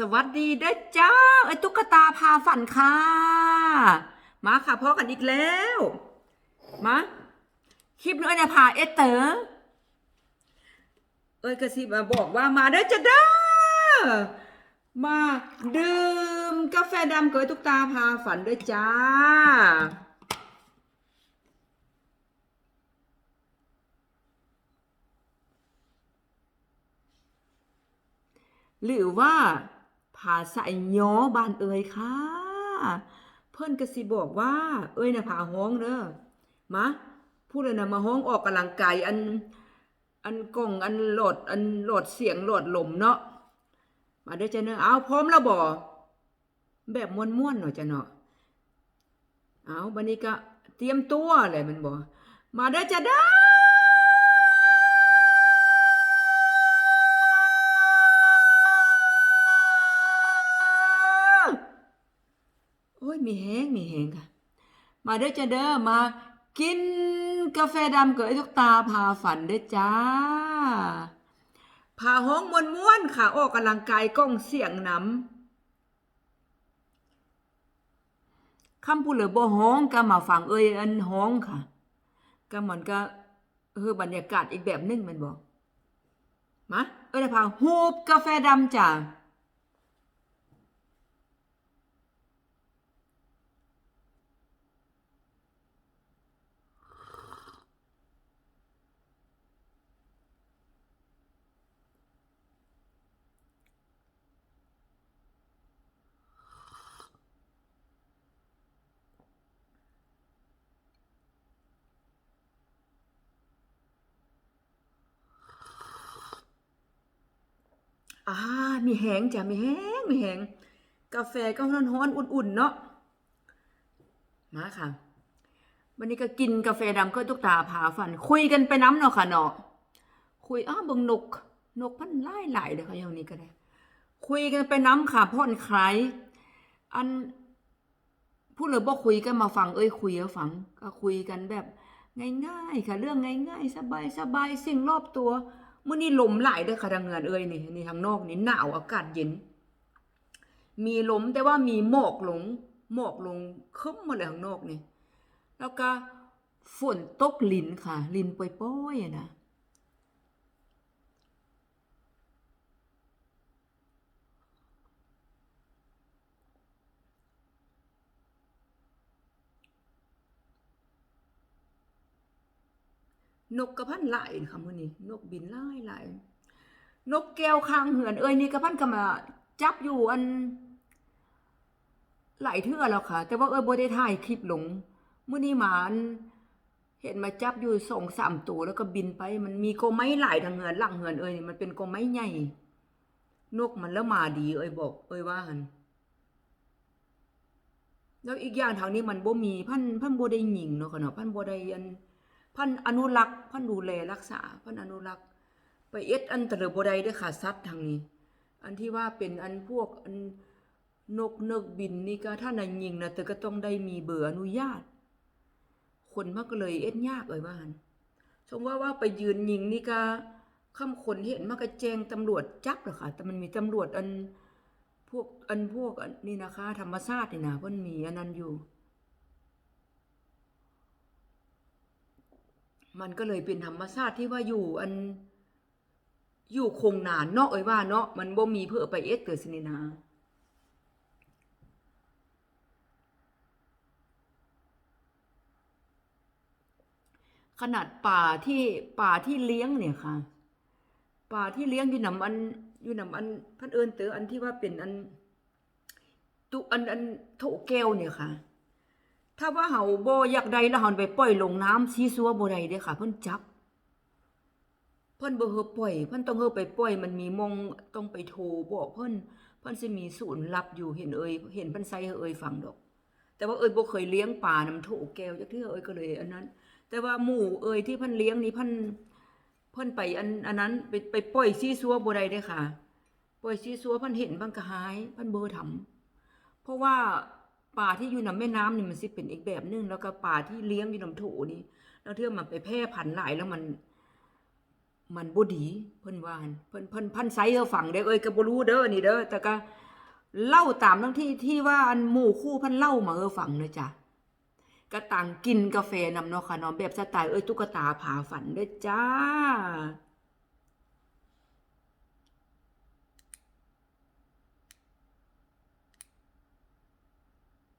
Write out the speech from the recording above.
สวัสดีเด้อจ้า ไอ้ตุ๊กตาพาฝันค่ะ มาค่ะพ่อกันอีกแล้ว มาคลิปนี้เนี่ยพาเอเตอร์เอ้ยกระซิบมาบอกว่ามาเด้อจ้าเด้อมาดื่มกาแฟดำกับไอ้ตุ๊กตาพาฝันเด้อจ้าหรือว่า ภาษาย้อบานเอ่ยค่ะ เพิ่อนก็สิบอกว่า เอ้ยนะพาห้องเด้อมาพูดเลยนะมาห้องออกกำลังกายอัน อันกล่องอันโหลด อันโหลดเสียงโหลดลมเนาะมาเด้อจ้ะเนาะเอาพร้อมแล้วบ่แบบม่วนๆหน่อยจ้ะเนาะเอาบัดนี้ก็เตรียมตัวเลยมันบ่มาเด้อจ้ะเด้อ มาเด้อจ้าเด้อมากินกาแฟดำกับไอ้ทุกตาพาฝันเด้อจ้าพาห้องมวนม้วนๆค่ะออกกำลังกายกล้องเสียงน้ำคำพูดเหลือบ่ห้องก็มาฟังเอ้ยอันห้องค่ะก็มันก็เออบรรยากาศอีกแบบนึงมันบอกมาเอ้ยได้พาฮูบกาแฟดำจ้า อ่ามีแหงจ้ะมีแหงมีแหงกาแฟก็ร้อนๆอุ่นๆเนาะมาค่ะ วันนี้ก็กินกาแฟดำก็ตุกตาพาฝัน คุยกันไปน้ำเนาะค่ะเนาะคุยอ้าบิ่งนก นกพันไล่หลายเด้อค่ะอย่างนี้ก็ได้ คุยกันไปน้ำค่ะพ่อนคลายอันพูดเลยบอกคุยกันมาฟังเอ้ยคุยแล้วฟัง ก็คุยกันแบบ ง่ายๆค่ะ เรื่องง่ายๆ สบายๆสิ่งรอบตัว มื่อนี้ลมหลายเด้อค่ะทางเงินเอ้ยนี่นี่ทางนอกนี่หนาวอากาศเย็น มีลมแต่ว่ามีหมอกลงหมอกลงคึ้มมาเลยทางนอกนี่ แล้วก็ฝนตกลินค่ะ ลินป่อยๆอะนะ นกกระพันหลายค่ะมื้อนี้นกบินหลายหลายนกแก้วคางเหือนเอ้ยนี่กระพันก็มาจับอยู่อันหลายเทื่อแล้วค่ะ แต่ว่าเอ้ยบ่ได้ถ่ายคลิปลงมื้อนี้หมาอันเห็นมาจับอยู่สองสามตัวแล้วก็บินไป มันมีกไม้หลายทางเหือนหลังเหือนเอ้ยนี่มันเป็นกไม้ใหญ่ นกมันแล้วมาดีเอ้ยบอก เอ้ยว่าหันแล้วอีกอย่างทางนี้มันบ่มีพันพันบ่ได้หญิงเนาะค่ะเนาะพันบ่ได้อัน พันอนุรักษ์พันดูแลรักษาพันอนุรักษ์ ไปเอ็ดอันตะเลบ่ได้เด้อค่ะสัตว์ทางนี้ อันที่ว่าเป็นอันพวกอันนกเนกบินนี่ก็ถ้านันยิงนะแต่ก็ต้องได้มีเบอร์อนุญาต คนมันก็เลยเอ็ดยากเอ่ยว่าหันสมว่าว่าไปยืนยิงนี่ก็คำคนเห็นมันก็แจงตำรวจจับหรอค่ะแต่มันมีตำรวจอันพวกอันพวกอันนี่นะคะ ธรรมชาตินี่นะเพิ่นมีอันนั้นอยู่ มันก็เลยเป็นธรรมชาติที่ว่าอยู่อันอยู่คงนานเนาะเอ้ยว่าเนาะมันบ่มีเพื่อไปเอ็ดเกิดสินีนาขนาดป่าที่ป่าที่เลี้ยงเนี่ยค่ะ ป่าที่เลี้ยงอยู่นำอันอยู่นำอันพันเอิญเตออันที่ว่าเป็นอันตุอันอันโถแก้วเนี่ยค่ะ ถ้าว่าเฮาบ่อยากได้แล้วเฮาไปปล่อยลงน้ำซีซัวบ่ได้เด้ค่ะ เพิ่นจับ เพิ่นบ่เฮอปล่อย เพิ่นต้องเฮอไปปล่อย มันมีมงต้องไปโทรบอกเพิ่นเพิ่นสิมีศูนย์รับอยู่เห็นเอ่ยเห็นเพิ่นใส่เอ่ยฟังดอก แต่ว่าเอ่ยบ่เคยเลี้ยงปลาน้ำโถแก้วจักเทื่อเอ่ยก็เลยอันนั้น แต่ว่าหมู่เอ่ยที่เพิ่นเลี้ยงนี่เพิ่นเพิ่นไปอันอันนั้นไปไปปล่อยซีซัวบ่ได้เด้ค่ะ ปล่อยซีซัวเพิ่นเห็นเพิ่นก็หายเพิ่นบ่ทำเพราะว่า ป่าที่อยู่นำแม่น้ำนี่มันสิเป็นอีกแบบหนึงแล้วก็ป่าที่เลี้ยงอยู่นำโถนี่แล้วเทื่อมันไปแพร่พันธุ์หลายแล้วมัน มันบ่ดี เพิ่นว่านเพิ่นเพิ่นพันไซเฮอฝังเด้อเอ้ยก็บ่รู้เด้อนี่เด้อแต่ก็เล่าตามทั้งที่ที่ว่าอันหมู่คู่เพันเล่ามาเออฟังเด้อจ้ะก็ต่างกินกาแฟนำเนาะค่ะเนาะแบบสไตล์เอ้ยตุ๊กตาผาฝันเด้อจ้า